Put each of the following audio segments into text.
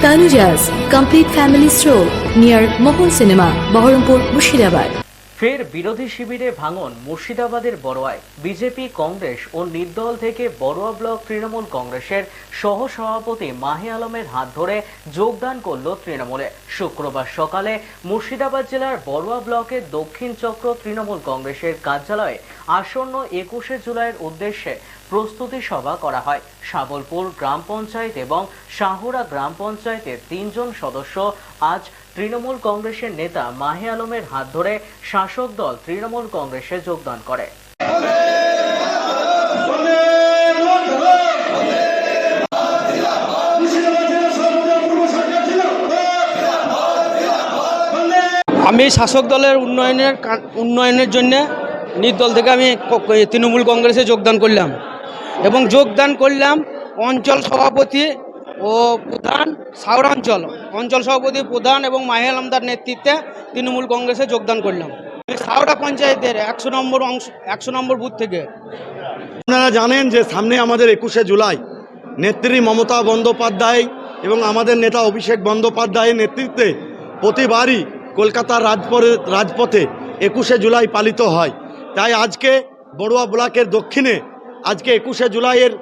Tanujas Complete Family Stroll near Mohol Cinema, Baharampur, Mushirabad. ফের বিরোধী শিবিরে ভাঙন মুর্শিদাবাদের বড়োয়ায় বিজেপি কংগ্রেস ও নির্দল থেকে বড়োয়া ব্লক তৃণমূল কংগ্রেসের সহ সভাপতি মাহি আলমের হাত ধরে যোগদান করল তৃণমূলে শুক্রবার সকালে মুর্শিদাবাদ জেলার বড়োয়া ব্লকের দক্ষিণ চক্র তৃণমূল কংগ্রেসের কার্যালয়ে আসন্ন একুশে জুলাইয়ের উদ্দেশ্যে প্রস্তুতি সভা করা হয়। শাবলপুর গ্রাম পঞ্চায়েত এবং শাহুরা গ্রাম পঞ্চায়েতের তিনজন সদস্য আজ তৃণমূল কংগ্রেসের নেতা মাহে আলমের হাত ধরে শাসক দল তৃণমূল কংগ্রেসে যোগদান করে। আমি শাসক দলের উন্নয়নের উন্নয়নের জন্য নির্দল থেকে আমি তৃণমূল কংগ্রেসে যোগদান করলাম। এবং যোগদান করলাম অঞ্চল সভাপতি ও প্রধান সাউরাঞ্চল। অঞ্চল সভাপতি, প্রধান এবং মাহেল আমদার নেতৃত্বে তৃণমূল কংগ্রেসে যোগদান করলাম। সাউরা পঞ্চায়েতের একশো নম্বর অংশ, একশো নম্বর বুথ থেকে। আপনারা জানেন যে সামনে আমাদের একুশে জুলাই, নেত্রী মমতা বন্দ্যোপাধ্যায় এবং আমাদের নেতা অভিষেক বন্দ্যোপাধ্যায়ের নেতৃত্বে প্রতিবারই কলকাতার রাজপথে রাজপথে একুশে জুলাই পালিত হয়। তাই আজকে বড়ুয়া ব্লকের দক্ষিণে আজকে একুশে জুলাইয়ের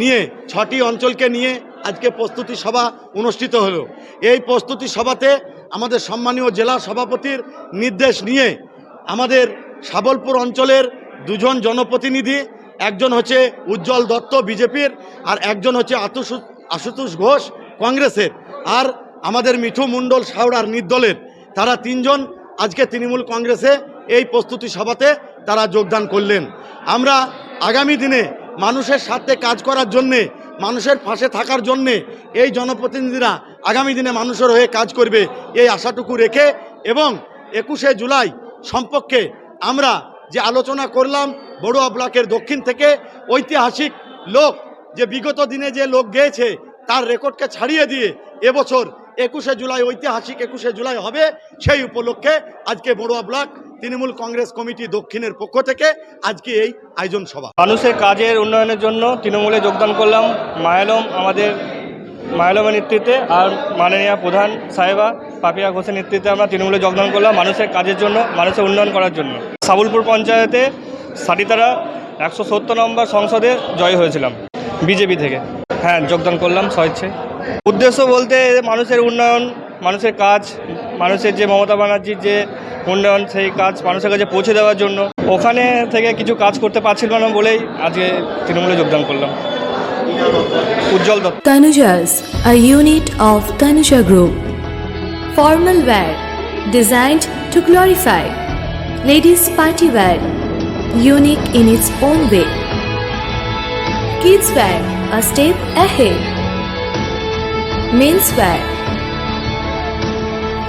নিয়ে ছটি অঞ্চলকে নিয়ে আজকে প্রস্তুতি সভা অনুষ্ঠিত হলো। এই প্রস্তুতি সভাতে আমাদের সম্মানীয় জেলা সভাপতির নির্দেশ নিয়ে আমাদের সাবলপুর অঞ্চলের দুজন জনপ্রতিনিধি, একজন হচ্ছে উজ্জ্বল দত্ত বিজেপির আর একজন হচ্ছে আতুষ আশুতোষ ঘোষ কংগ্রেসের। আর আমাদের মিঠু মণ্ডল সাউড়ার নির্দলের। তারা তিনজন, আজকে তৃণমূল কংগ্রেসে এই প্রস্তুতি সভাতে তারা যোগদান করলেন। আমরা আগামী দিনে মানুষের সাথে কাজ করার জন্যে, মানুষের পাশে থাকার জন্যে এই জনপ্রতিনিধিরা আগামী দিনে মানুষের হয়ে কাজ করবে এই আশাটুকু রেখে এবং একুশে জুলাই সম্পর্কে আমরা যে আলোচনা করলাম বড়ুয়া ব্লকের দক্ষিণ থেকে, ঐতিহাসিক লোক, যে বিগত দিনে যে লোক গিয়েছে, তার রেকর্ডকে ছাড়িয়ে দিয়ে এবছর একুশে জুলাই, ঐতিহাসিক একুশে জুলাই হবে সেই উপলক্ষে আজকে বড়ুয়া ব্লক তৃণমূল কংগ্রেস কমিটি দক্ষিণের পক্ষ থেকে আজকে এই আয়োজন সভা। মানুষের কাজের উন্নয়নের জন্য তৃণমূলে যোগদান করলাম। মায়ালম আমাদের, মায়ালমের নেতৃত্বে আর মাননীয় প্রধান সাহেবা পাপিয়া ঘোষের নেতৃত্বে আমরা তৃণমূলে যোগদান করলাম মানুষের কাজের জন্য, মানুষের উন্নয়ন করার জন্য। সাবুলপুর পঞ্চায়েতে সাটিতারা একশো সত্তর নম্বর সংসদে জয় হয়েছিলাম, বিজেপি থেকে। হ্যাঁ যোগদান করলাম স্বেচ্ছে উদ্দেশ্য বলতে মানুষের উন্নয়ন, মানুষের কাজ, মানুষের যে মমতা ব্যানার্জির যে উন্নয়ন সেই কাজ মানুষের কাছে পৌঁছে দেওয়ার জন্য ওখানে থেকে কিছু কাজ করতে পারছিলাম না বলেই আজকে তৃণমূলে যোগদান করলাম Ujjwal Dutta Tanujas, a unit of Tanuja Group. Formal wear designed to glorify. Ladies party wear, unique in its own way. Kids wear, a step ahead. Men's wear,